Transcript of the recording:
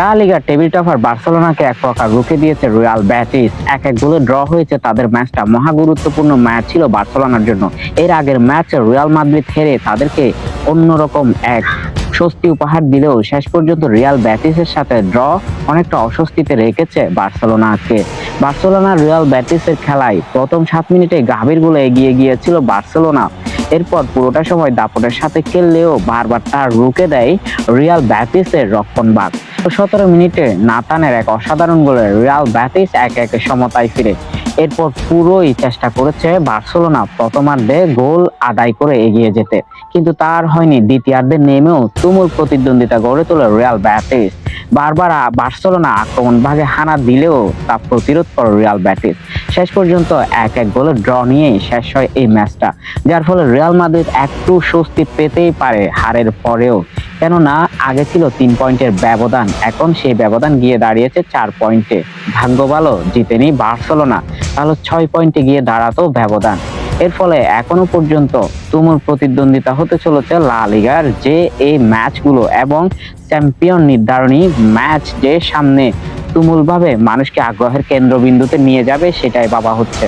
লা লিগার table topper বার্সেলোনাকে এক প্রকার রুখে দিয়েছে রিয়াল ব্যাটিস। এক এক গোলে ড্র হয়েছে তাদের ম্যাচটা। মহা গুরুত্বপূর্ণ ম্যাচ ছিল বার্সেলোনার জন্য। এর আগের ম্যাচে রিয়াল মাদ্রিদ হেরে তাদেরকে অন্যরকম এক স্বস্তি উপহার দিলেও শেষ পর্যন্ত রিয়াল ব্যাটিসের সাথে ড্র অনেকটা অস্বস্তিতে রেখেছে বার্সেলোনাকে। বার্সেলোনা রিয়াল ব্যাটিসের খেলায় প্রথম সাত মিনিটে গাভীর গোলে এগিয়ে গিয়েছিল বার্সেলোনা। এরপর পুরোটা সময় দাপটের সাথে খেললেও বারবার তার রুখে দেয় রিয়াল ব্যাটিসের রক্ষণভাগ। সতেরো মিনিটে নাতানের এক অসাধারণ গোলে রিয়াল ব্যাটিস এক এক সমতায় ফিরে। এরপর পুরোই চেষ্টা করেছে বার্সেলোনা প্রথমার্ধে গোল আদায় করে এগিয়ে যেতে। কিন্তু তার হয়নি, দ্বিতীয়ার্ধে নেমেও তুমুল প্রতিদ্বন্দ্বিতা গড়ে তোলে রিয়াল ব্যাটিস বারবার বার্সেলোনা আক্রমণ ভাগে হানা দিলেও তা প্রতিরোধ করে রিয়াল ব্যাটিস শেষ পর্যন্ত এক এক গোলে ড্র নিয়েই শেষ হয় এই ম্যাচটা, যার ফলে রিয়াল মাদ্রিদ একটু স্বস্তি পেতেই পারে হারের পরেও। কেননা আগে ছিল তিন পয়েন্টের ব্যবধান, এখন সেই ব্যবধান গিয়ে দাঁড়িয়েছে চার পয়েন্টে। ভাগ্য ভালো জিতেনি বার্সেলোনা, তাহলে ছয় পয়েন্টে গিয়ে দাঁড়াতো ব্যবধান। এর ফলে এখনও পর্যন্ত তুমুল প্রতিদ্বন্দ্বিতা হতে চলেছে লা লিগার যে এই ম্যাচগুলো এবং চ্যাম্পিয়ন নির্ধারণী ম্যাচ যে সামনে তুমুলভাবে মানুষকে আগ্রহের কেন্দ্রবিন্দুতে নিয়ে যাবে, সেটাই বাবা হচ্ছে।